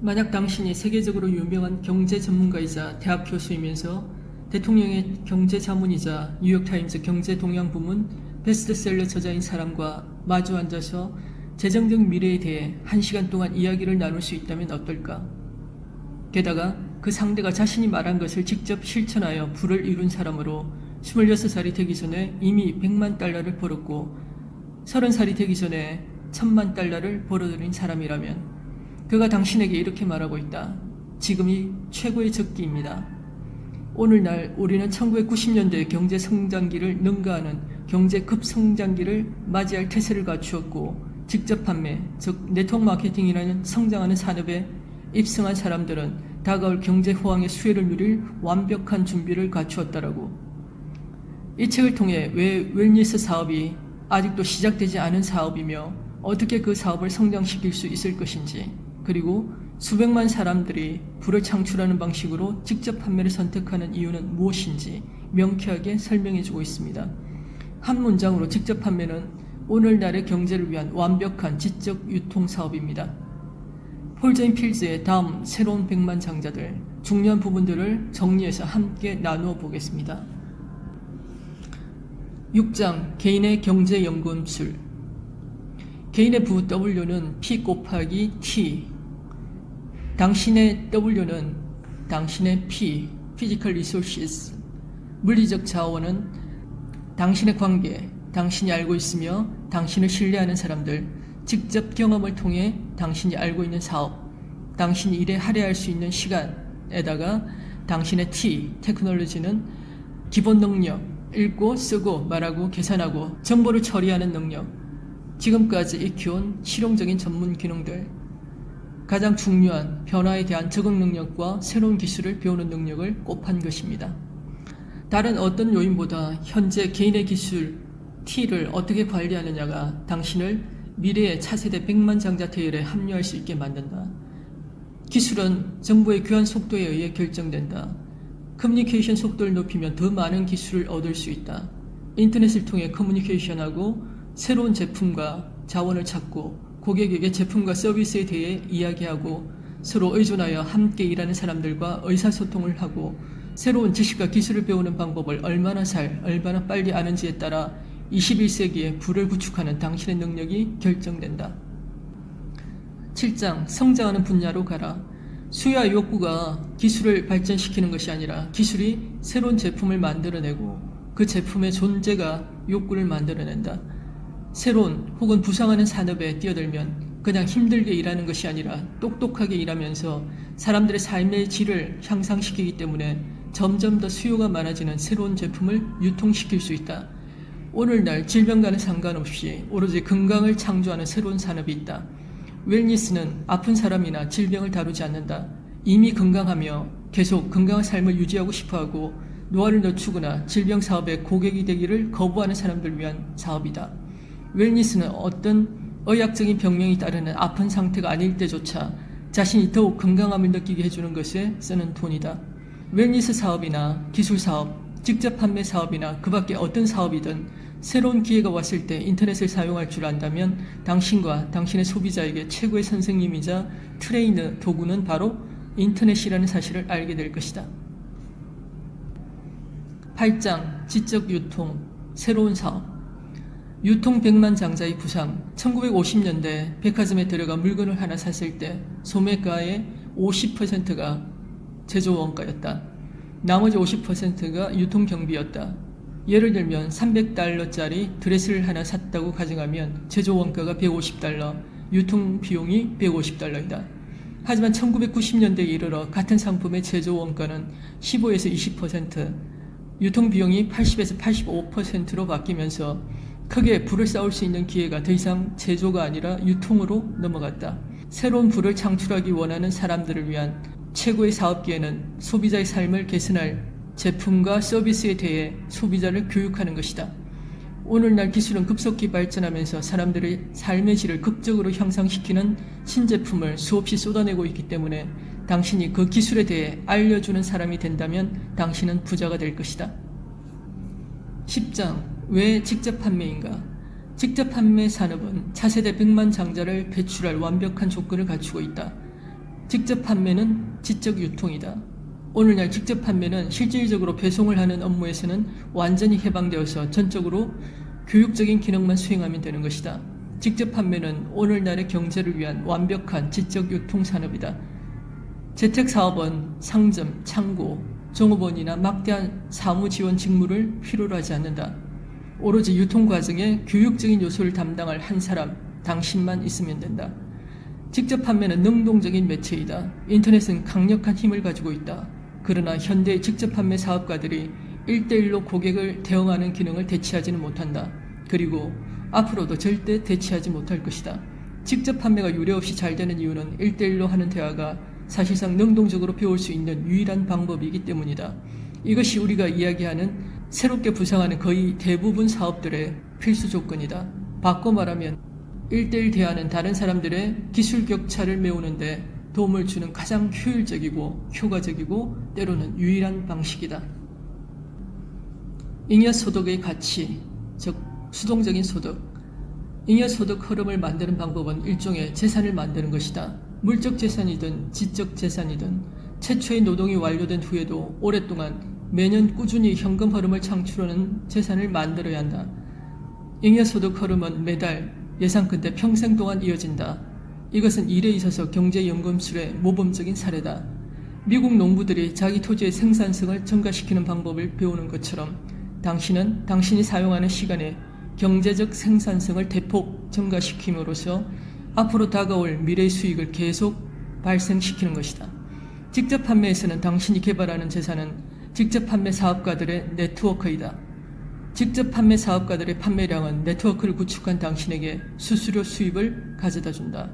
만약 당신이 세계적으로 유명한 경제 전문가이자 대학 교수이면서 대통령의 경제 자문이자 뉴욕타임즈 경제 동향 부문 베스트셀러 저자인 사람과 마주 앉아서 재정적 미래에 대해 한 시간 동안 이야기를 나눌 수 있다면 어떨까? 게다가 그 상대가 자신이 말한 것을 직접 실천하여 부를 이룬 사람으로 26살이 되기 전에 이미 100만 달러를 벌었고 30살이 되기 전에 1000만 달러를 벌어들인 사람이라면 그가 당신에게 이렇게 말하고 있다. 지금이 최고의 적기입니다. 오늘날 우리는 1990년대 경제 성장기를 능가하는 경제 급성장기를 맞이할 태세를 갖추었고 직접 판매, 즉 네트워크 마케팅이라는 성장하는 산업에 입성한 사람들은 다가올 경제 호황의 수혜를 누릴 완벽한 준비를 갖추었다라고. 이 책을 통해 왜 웰니스 사업이 아직도 시작되지 않은 사업이며 어떻게 그 사업을 성장시킬 수 있을 것인지 그리고 수백만 사람들이 부를 창출하는 방식으로 직접 판매를 선택하는 이유는 무엇인지 명쾌하게 설명해 주고 있습니다. 한 문장으로 직접 판매는 오늘날의 경제를 위한 완벽한 지적 유통 사업입니다. 폴제인 필즈의 다음 새로운 백만 장자들 중요한 부분들을 정리해서 함께 나누어 보겠습니다. 6장 개인의 경제 연금술 개인의 부 W는 P 곱하기 T 당신의 W는 당신의 P Physical Resources. 물리적 자원은 당신의 관계 당신이 알고 있으며 당신을 신뢰하는 사람들 직접 경험을 통해 당신이 알고 있는 사업 당신이 일에 할애할 수 있는 시간에다가 당신의 T 테크놀로지는 기본 능력 읽고 쓰고 말하고 계산하고 정보를 처리하는 능력. 지금까지 익혀온 실용적인 전문 기능들 가장 중요한 변화에 대한 적응 능력과 새로운 기술을 배우는 능력을 곱한 것입니다. 다른 어떤 요인보다 현재 개인의 기술 T를 어떻게 관리하느냐가 당신을 미래의 차세대 100만 장자 대열에 합류할 수 있게 만든다. 기술은 정보의 교환 속도에 의해 결정된다. 커뮤니케이션 속도를 높이면 더 많은 기술을 얻을 수 있다. 인터넷을 통해 커뮤니케이션하고 새로운 제품과 자원을 찾고 고객에게 제품과 서비스에 대해 이야기하고 서로 의존하여 함께 일하는 사람들과 의사소통을 하고 새로운 지식과 기술을 배우는 방법을 얼마나 잘, 얼마나 빨리 아는지에 따라 21세기에 부를 구축하는 당신의 능력이 결정된다. 7장 성장하는 분야로 가라. 수요와 욕구가 기술을 발전시키는 것이 아니라 기술이 새로운 제품을 만들어내고 그 제품의 존재가 욕구를 만들어낸다. 새로운 혹은 부상하는 산업에 뛰어들면 그냥 힘들게 일하는 것이 아니라 똑똑하게 일하면서 사람들의 삶의 질을 향상시키기 때문에 점점 더 수요가 많아지는 새로운 제품을 유통시킬 수 있다. 오늘날 질병과는 상관없이 오로지 건강을 창조하는 새로운 산업이 있다. 웰니스는 아픈 사람이나 질병을 다루지 않는다. 이미 건강하며 계속 건강한 삶을 유지하고 싶어하고 노화를 늦추거나 질병 사업에 고객이 되기를 거부하는 사람들을 위한 사업이다. 웰니스는 어떤 의학적인 병명이 따르는 아픈 상태가 아닐 때조차 자신이 더욱 건강함을 느끼게 해주는 것에 쓰는 돈이다. 웰니스 사업이나 기술 사업, 직접 판매 사업이나 그 밖에 어떤 사업이든 새로운 기회가 왔을 때 인터넷을 사용할 줄 안다면 당신과 당신의 소비자에게 최고의 선생님이자 트레이너 도구는 바로 인터넷이라는 사실을 알게 될 것이다. 8장 지적 유통 새로운 사업 유통 100만 장자의 부상 1950년대 백화점에 들어가 물건을 하나 샀을 때 소매가의 50%가 제조 원가였다. 나머지 50%가 유통 경비였다. 예를 들면 300달러짜리 드레스를 하나 샀다고 가정하면 제조 원가가 150달러, 유통 비용이 150달러이다. 하지만 1990년대에 이르러 같은 상품의 제조 원가는 15에서 20%, 유통 비용이 80에서 85%로 바뀌면서 크게 불을 쌓을 수 있는 기회가 더 이상 제조가 아니라 유통으로 넘어갔다. 새로운 불을 창출하기 원하는 사람들을 위한 최고의 사업 기회는 소비자의 삶을 개선할 제품과 서비스에 대해 소비자를 교육하는 것이다. 오늘날 기술은 급속히 발전하면서 사람들의 삶의 질을 극적으로 향상시키는 신제품을 수없이 쏟아내고 있기 때문에 당신이 그 기술에 대해 알려주는 사람이 된다면 당신은 부자가 될 것이다. 10장 왜 직접 판매인가? 직접 판매 산업은 차세대 100만 장자를 배출할 완벽한 조건을 갖추고 있다. 직접 판매는 지적 유통이다. 오늘날 직접 판매는 실질적으로 배송을 하는 업무에서는 완전히 해방되어서 전적으로 교육적인 기능만 수행하면 되는 것이다. 직접 판매는 오늘날의 경제를 위한 완벽한 지적 유통 산업이다. 재택 사업은 상점, 창고, 종업원이나 막대한 사무 지원 직무를 필요로 하지 않는다. 오로지 유통 과정에 교육적인 요소를 담당할 한 사람, 당신만 있으면 된다. 직접 판매는 능동적인 매체이다. 인터넷은 강력한 힘을 가지고 있다. 그러나 현대의 직접 판매 사업가들이 1대1로 고객을 대응하는 기능을 대체하지는 못한다. 그리고 앞으로도 절대 대체하지 못할 것이다. 직접 판매가 유례없이 잘 되는 이유는 1대1로 하는 대화가 사실상 능동적으로 배울 수 있는 유일한 방법이기 때문이다. 이것이 우리가 이야기하는 새롭게 부상하는 거의 대부분 사업들의 필수 조건이다. 바꿔 말하면 1대1 대화는 다른 사람들의 기술 격차를 메우는데 도움을 주는 가장 효율적이고 효과적이고 때로는 유일한 방식이다. 잉여 소득의 가치, 즉 수동적인 소득. 잉여 소득 흐름을 만드는 방법은 일종의 재산을 만드는 것이다. 물적 재산이든 지적 재산이든 최초의 노동이 완료된 후에도 오랫동안 매년 꾸준히 현금 흐름을 창출하는 재산을 만들어야 한다. 잉여 소득 흐름은 매달 예상 끝에 평생 동안 이어진다. 이것은 일에 있어서 경제연금술의 모범적인 사례다. 미국 농부들이 자기 토지의 생산성을 증가시키는 방법을 배우는 것처럼 당신은 당신이 사용하는 시간에 경제적 생산성을 대폭 증가시킴으로써 앞으로 다가올 미래 수익을 계속 발생시키는 것이다. 직접 판매에서는 당신이 개발하는 재산은 직접 판매 사업가들의 네트워크이다. 직접 판매 사업가들의 판매량은 네트워크를 구축한 당신에게 수수료 수입을 가져다 준다.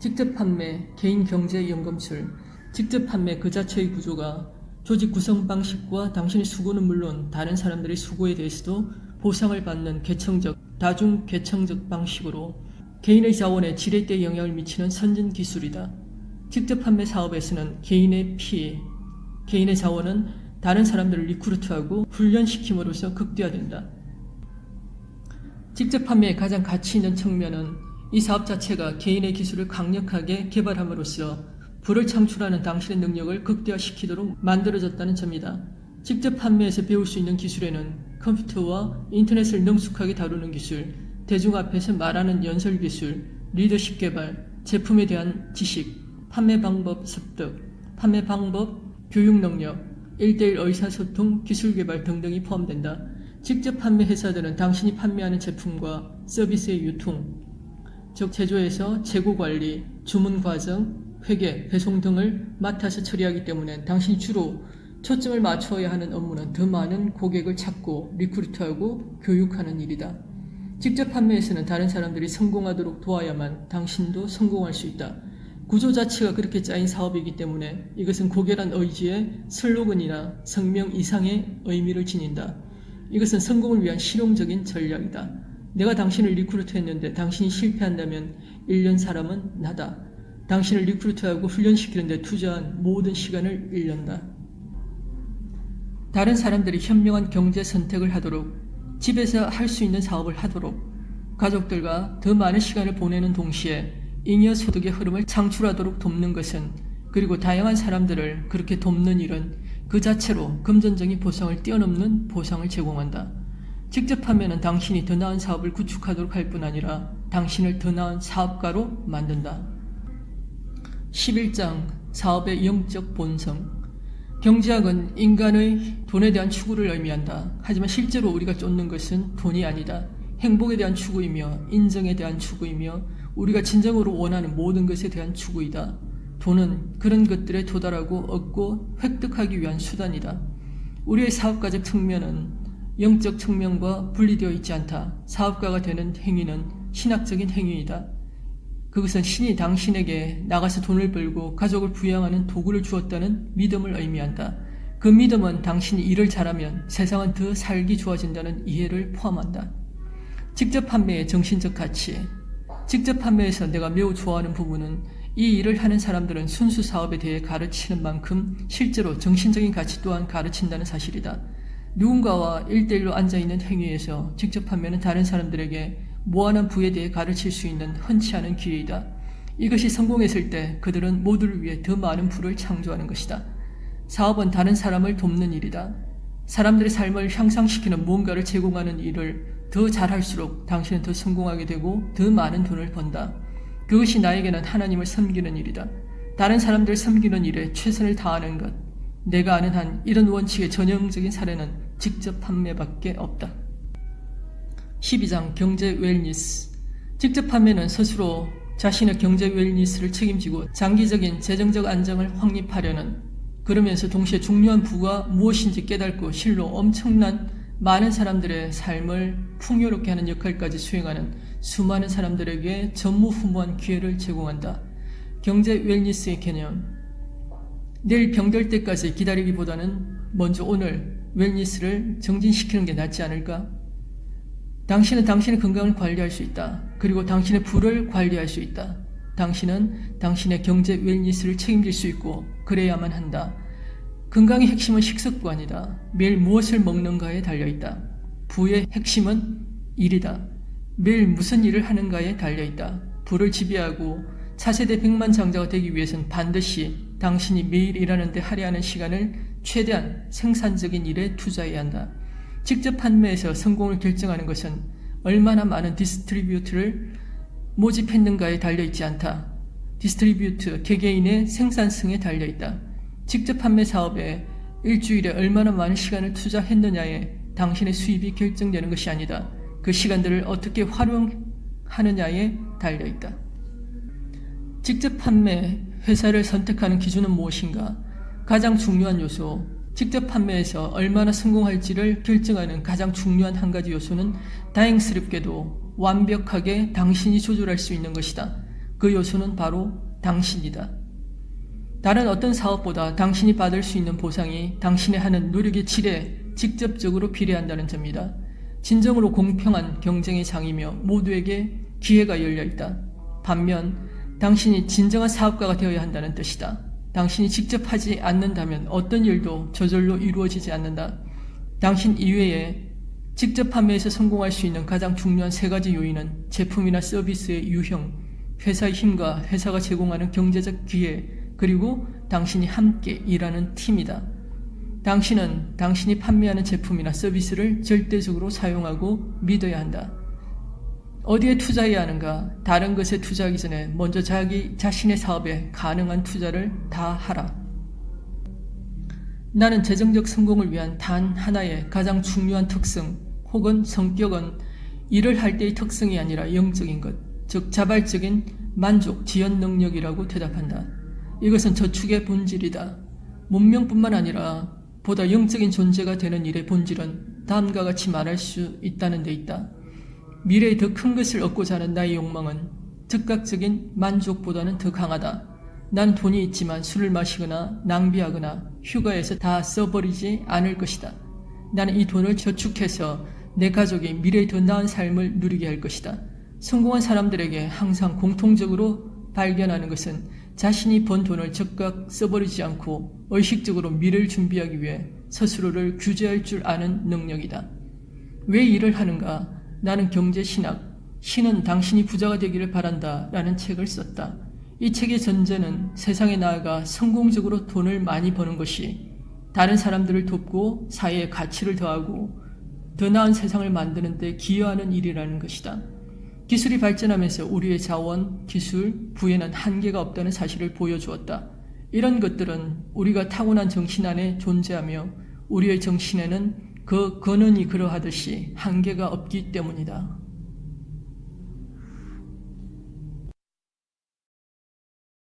직접 판매, 개인 경제 연금술, 직접 판매 그 자체의 구조가 조직 구성 방식과 당신의 수고는 물론 다른 사람들의 수고에 대해서도 보상을 받는 계층적, 다중 계층적 방식으로 개인의 자원에 지렛대 영향을 미치는 선진 기술이다. 직접 판매 사업에서는 개인의 피해, 개인의 자원은 다른 사람들을 리크루트하고 훈련시킴으로써 극대화된다. 직접 판매의 가장 가치 있는 측면은 이 사업 자체가 개인의 기술을 강력하게 개발함으로써 부를 창출하는 당신의 능력을 극대화시키도록 만들어졌다는 점이다. 직접 판매에서 배울 수 있는 기술에는 컴퓨터와 인터넷을 능숙하게 다루는 기술, 대중 앞에서 말하는 연설 기술, 리더십 개발, 제품에 대한 지식, 판매 방법 습득, 판매 방법, 교육 능력, 1대1 의사소통, 기술 개발 등등이 포함된다. 직접 판매 회사들은 당신이 판매하는 제품과 서비스의 유통, 즉 제조에서 재고 관리, 주문 과정, 회계, 배송 등을 맡아서 처리하기 때문에 당신이 주로 초점을 맞춰야 하는 업무는 더 많은 고객을 찾고 리크루트하고 교육하는 일이다. 직접 판매에서는 다른 사람들이 성공하도록 도와야만 당신도 성공할 수 있다. 구조 자체가 그렇게 짜인 사업이기 때문에 이것은 고결한 의지의 슬로건이나 성명 이상의 의미를 지닌다. 이것은 성공을 위한 실용적인 전략이다. 내가 당신을 리크루트 했는데 당신이 실패한다면 1년 사람은 나다. 당신을 리크루트하고 훈련시키는데 투자한 모든 시간을 잃는다. 다른 사람들이 현명한 경제 선택을 하도록 집에서 할 수 있는 사업을 하도록 가족들과 더 많은 시간을 보내는 동시에 잉여 소득의 흐름을 창출하도록 돕는 것은 그리고 다양한 사람들을 그렇게 돕는 일은 그 자체로 금전적인 보상을 뛰어넘는 보상을 제공한다. 직접 하면은 당신이 더 나은 사업을 구축하도록 할 뿐 아니라 당신을 더 나은 사업가로 만든다. 11장 사업의 영적 본성 경제학은 인간의 돈에 대한 추구를 의미한다. 하지만 실제로 우리가 쫓는 것은 돈이 아니다. 행복에 대한 추구이며 인정에 대한 추구이며 우리가 진정으로 원하는 모든 것에 대한 추구이다. 돈은 그런 것들에 도달하고 얻고 획득하기 위한 수단이다. 우리의 사업가적 측면은 영적 측면과 분리되어 있지 않다. 사업가가 되는 행위는 신학적인 행위이다. 그것은 신이 당신에게 나가서 돈을 벌고 가족을 부양하는 도구를 주었다는 믿음을 의미한다. 그 믿음은 당신이 일을 잘하면 세상은 더 살기 좋아진다는 이해를 포함한다. 직접 판매의 정신적 가치. 직접 판매에서 내가 매우 좋아하는 부분은 이 일을 하는 사람들은 순수 사업에 대해 가르치는 만큼 실제로 정신적인 가치 또한 가르친다는 사실이다. 누군가와 일대일로 앉아있는 행위에서 직접 판매는 다른 사람들에게 무한한 부에 대해 가르칠 수 있는 흔치 않은 기회이다. 이것이 성공했을 때 그들은 모두를 위해 더 많은 부를 창조하는 것이다. 사업은 다른 사람을 돕는 일이다. 사람들의 삶을 향상시키는 무언가를 제공하는 일을 더 잘할수록 당신은 더 성공하게 되고 더 많은 돈을 번다. 그것이 나에게는 하나님을 섬기는 일이다. 다른 사람들을 섬기는 일에 최선을 다하는 것. 내가 아는 한 이런 원칙의 전형적인 사례는 직접 판매밖에 없다. 12장 경제 웰니스 직접 판매는 스스로 자신의 경제 웰니스를 책임지고 장기적인 재정적 안정을 확립하려는 그러면서 동시에 중요한 부가 무엇인지 깨닫고 실로 엄청난 많은 사람들의 삶을 풍요롭게 하는 역할까지 수행하는 수많은 사람들에게 전무후무한 기회를 제공한다. 경제 웰니스의 개념. 내일 병들 때까지 기다리기보다는 먼저 오늘 웰니스를 정진시키는 게 낫지 않을까? 당신은 당신의 건강을 관리할 수 있다. 그리고 당신의 부를 관리할 수 있다. 당신은 당신의 경제 웰니스를 책임질 수 있고 그래야만 한다. 건강의 핵심은 식습관이다. 매일 무엇을 먹는가에 달려있다. 부의 핵심은 일이다. 매일 무슨 일을 하는가에 달려있다. 부를 지배하고 차세대 백만장자가 되기 위해선 반드시 당신이 매일 일하는데 할애하는 시간을 최대한 생산적인 일에 투자해야 한다. 직접 판매에서 성공을 결정하는 것은 얼마나 많은 디스트리뷰트를 모집했는가에 달려있지 않다. 디스트리뷰트, 개개인의 생산성에 달려있다. 직접 판매 사업에 일주일에 얼마나 많은 시간을 투자했느냐에 당신의 수입이 결정되는 것이 아니다. 그 시간들을 어떻게 활용하느냐에 달려 있다. 직접 판매 회사를 선택하는 기준은 무엇인가? 가장 중요한 요소, 직접 판매에서 얼마나 성공할지를 결정하는 가장 중요한 한 가지 요소는 다행스럽게도 완벽하게 당신이 조절할 수 있는 것이다. 그 요소는 바로 당신이다. 다른 어떤 사업보다 당신이 받을 수 있는 보상이 당신의 하는 노력의 질에 직접적으로 비례한다는 점이다. 진정으로 공평한 경쟁의 장이며 모두에게 기회가 열려 있다. 반면 당신이 진정한 사업가가 되어야 한다는 뜻이다. 당신이 직접 하지 않는다면 어떤 일도 저절로 이루어지지 않는다. 당신 이외에 직접 판매에서 성공할 수 있는 가장 중요한 세 가지 요인은 제품이나 서비스의 유형, 회사의 힘과 회사가 제공하는 경제적 기회, 그리고 당신이 함께 일하는 팀이다. 당신은 당신이 판매하는 제품이나 서비스를 절대적으로 사용하고 믿어야 한다. 어디에 투자해야 하는가? 다른 것에 투자하기 전에 먼저 자기 자신의 사업에 가능한 투자를 다 하라. 나는 재정적 성공을 위한 단 하나의 가장 중요한 특성 혹은 성격은 일을 할 때의 특성이 아니라 영적인 것, 즉 자발적인 만족, 지연 능력이라고 대답한다. 이것은 저축의 본질이다. 문명뿐만 아니라 보다 영적인 존재가 되는 일의 본질은 다음과 같이 말할 수 있다는 데 있다. 미래에 더큰 것을 얻고자 하는 나의 욕망은 즉각적인 만족보다는 더 강하다. 난 돈이 있지만 술을 마시거나 낭비하거나 휴가에서 다 써버리지 않을 것이다. 나는 이 돈을 저축해서 내 가족이 미래에 더 나은 삶을 누리게 할 것이다. 성공한 사람들에게 항상 공통적으로 발견하는 것은 자신이 번 돈을 즉각 써버리지 않고 의식적으로 미래를 준비하기 위해 스스로를 규제할 줄 아는 능력이다. 왜 일을 하는가? 나는 경제신학, 신은 당신이 부자가 되기를 바란다 라는 책을 썼다. 이 책의 전제는 세상에 나아가 성공적으로 돈을 많이 버는 것이 다른 사람들을 돕고 사회에 가치를 더하고 더 나은 세상을 만드는 데 기여하는 일이라는 것이다. 기술이 발전하면서 우리의 자원, 기술, 부에는 한계가 없다는 사실을 보여주었다. 이런 것들은 우리가 타고난 정신 안에 존재하며 우리의 정신에는 그 근원이 그러하듯이 한계가 없기 때문이다.